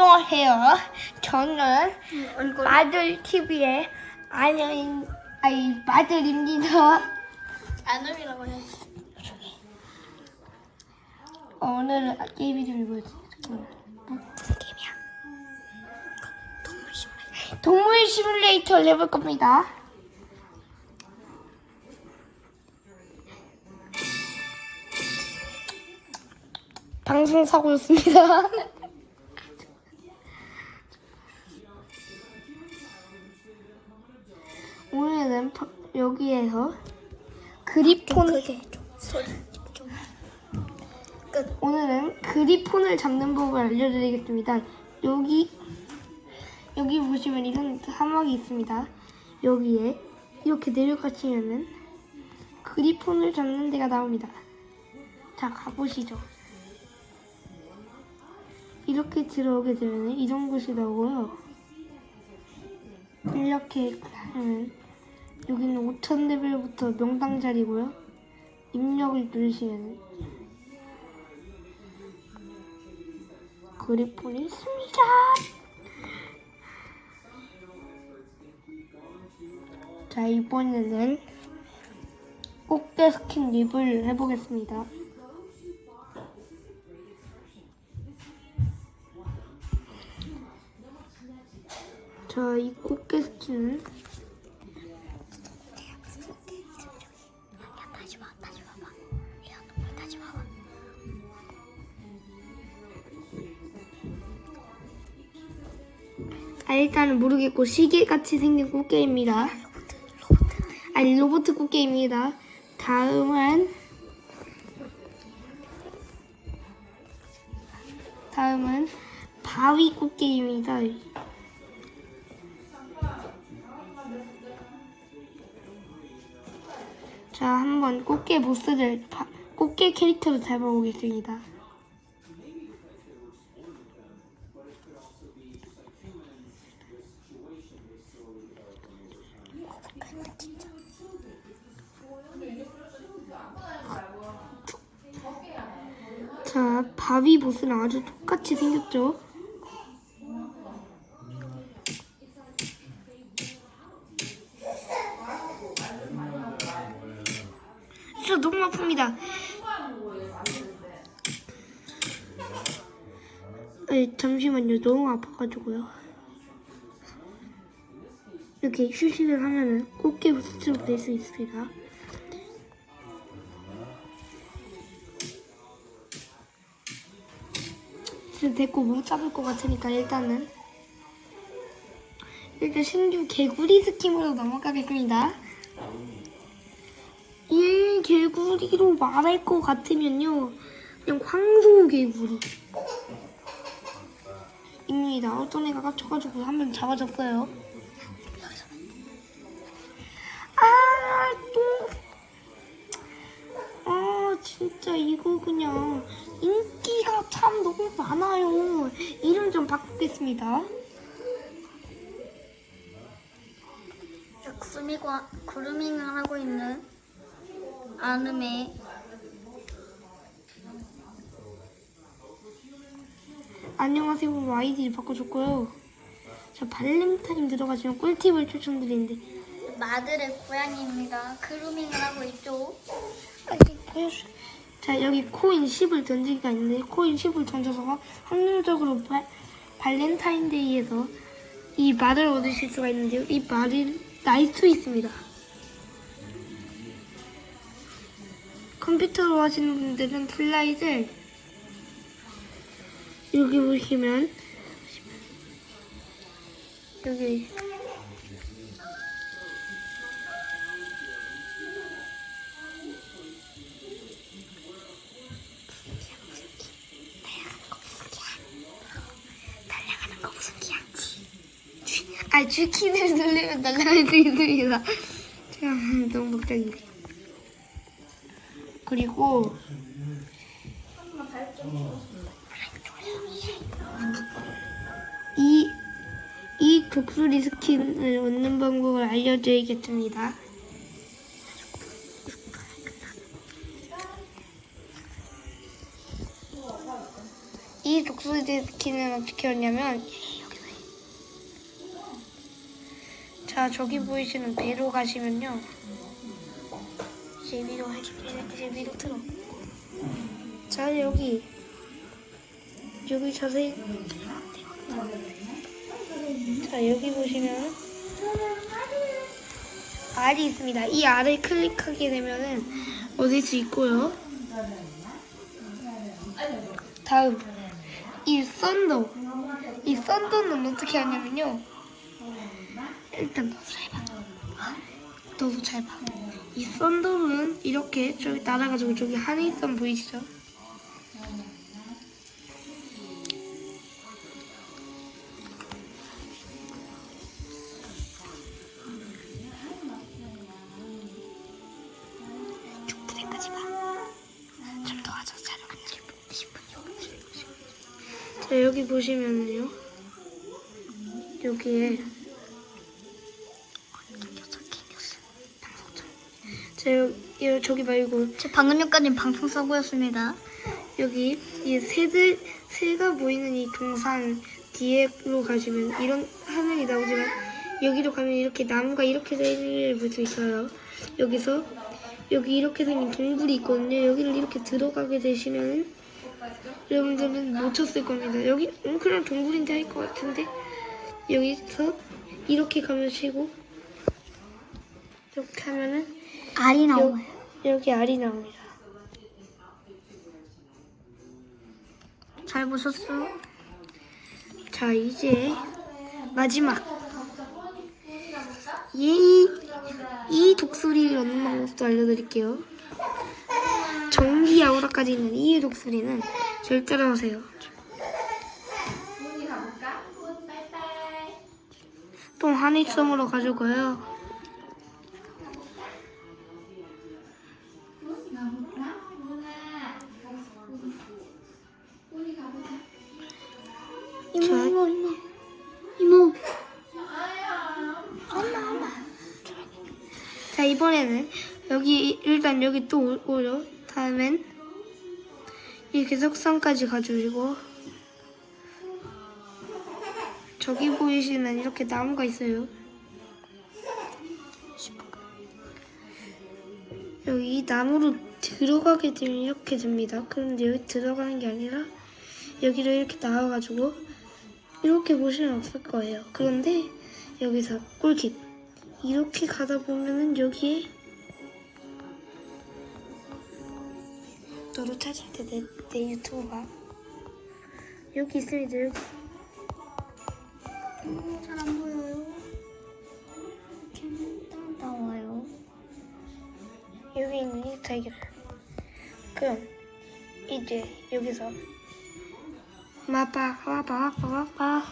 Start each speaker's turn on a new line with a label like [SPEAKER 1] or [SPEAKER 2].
[SPEAKER 1] 안녕하세요. 저는
[SPEAKER 2] 얼굴
[SPEAKER 1] 마들 TV의 안녕 아니 마들입니다.
[SPEAKER 2] 안음이라고 해야지.
[SPEAKER 1] 오늘은 게임이 좀 보여드릴게요. 무슨 게임이야? 동물 시뮬레이터를 해볼 겁니다. 방송 사고였습니다. 오늘은 파- 여기에서 그리폰.
[SPEAKER 2] 소리 좀. 끝.
[SPEAKER 1] 오늘은 그리폰을 잡는 법을 알려드리겠습니다. 여기 여기 보시면 이런 사막이 있습니다. 여기에 이렇게 내려가시면은 그리폰을 잡는 데가 나옵니다. 자 가보시죠. 이렇게 들어오게 되면 이런 곳이 나오고요. 이렇게 하면 여기는 5천 레벨부터 명당 자리고요. 입력을 누르시면 그리폰이 있습니다. 자 이번에는 꽃게 스킨 리뷰를 해보겠습니다. 자 이 꽃게 스킨은 아, 일단은 모르겠고 시계같이 생긴 꽃게입니다. 아니 로봇 꽃게입니다. 다음은 다음은 바위 꽃게입니다. 자, 한번 꽃게 보스를 바- 꽃게 캐릭터를 잡아보겠습니다. 자, 바위 보스랑 아주 똑같이 생겼죠? 진짜 너무 아픕니다. 네, 잠시만요. 너무 아파가지고요. 이렇게 휴식을 하면은 꽃게 보스로 될 수 있습니다. 진짜 데리고 못 잡을 것 같으니까 일단은 일단 신규 개구리 스킨으로 넘어가겠습니다. 이 개구리로 말할 것 같으면요 그냥 황소 개구리 입니다. 어떤 애가 깝쳐가지고 한 번 잡아줬어요. 진짜 이거 그냥 인기가 참 너무 많아요. 이름 좀 바꾸겠습니다.
[SPEAKER 2] 자, 구름이고 구루밍을 하고 있는 안음의
[SPEAKER 1] 안녕하세요. 아이디 바꿔줬고요. 자 발렌타임 들어가시면 꿀팁을 추천드리는데
[SPEAKER 2] 마들의 고양이입니다. 그루밍을 하고 있죠.
[SPEAKER 1] 아니, 보여주- 자 여기 코인 10을 던지기가 있는데 코인 10을 던져서 확률적으로 발, 발렌타인데이에서 이 말을 얻으실 수가 있는데요. 이 말이 나이트 있습니다. 컴퓨터로 하시는 분들은 슬라이드 여기 보시면 여기 아, 주키를 누르면 날아갈 수 있습니다. 제가 너무 복잡인데. 그리고 이, 이 독수리 스킨을 얻는 방법을 알려드리겠습니다. 이 독수리 독수리키는 어떻게 하냐면 자 저기 보이시는 배로 가시면요. 이제 위로 해- 이제 위로 틀어. 자 여기. 여기 자세히 자 여기 보시면 알이 있습니다. 이 알을 클릭하게 되면은 얻을 수 있고요. 다음. 이 썬더. 이 썬더는 어떻게 하냐면요 일단 너도 잘 봐 너도 잘 봐 이 썬더는 이렇게 저기 날아가지고 저기 하늘선 보이시죠? 중부대까지 봐. 좀더 하자. 촬영 10분. 자 여기 보시면은요. 여기에 자 여기 저기 말고
[SPEAKER 2] 제 방금 전까지 방송 사고였습니다.
[SPEAKER 1] 여기 이 새들 새가 보이는 이 동산 뒤에로 가시면 이런 화면이 나오지만 여기로 가면 이렇게 나무가 이렇게 되는 볼수 있어요. 여기서 여기 이렇게 생긴 동굴이 있거든요. 여기를 이렇게 들어가게 되시면 여러분들은 놓쳤을 겁니다. 여기 음, 그냥 동굴인데 할 것 같은데 여기서 이렇게 가면 쉬고 이렇게 하면은
[SPEAKER 2] 알이
[SPEAKER 1] 여,
[SPEAKER 2] 나와요.
[SPEAKER 1] 여기 알이 나옵니다.
[SPEAKER 2] 잘 보셨어요?
[SPEAKER 1] 자 이제 마지막 이, 이 독수리를 얻는 방법도 알려드릴게요 전기 아우라까지 있는 이 독수리는 절 따라오세요 또 한입섬으로 가져가요 이번에는 여기 일단 여기 또 오- 오죠 다음엔 이렇게 석상까지 가지고 저기 보이시는 이렇게 나무가 있어요. 여기 이 나무로 들어가게 되면 이렇게 됩니다. 그런데 여기 들어가는 게 아니라 여기로 이렇게 나와가지고 이렇게 보시면 없을 거예요. 그런데 여기서 꿀팁 이렇게 가다 보면은 여기에 너로 찾을 때 내 내 유튜브가. 여기 있습니다 여기.
[SPEAKER 2] 잘안 보여요. 이렇게 나와요.
[SPEAKER 1] 여기 있는 이 달걀 그럼 이제 여기서. 마빠 마빠 마빠 마빠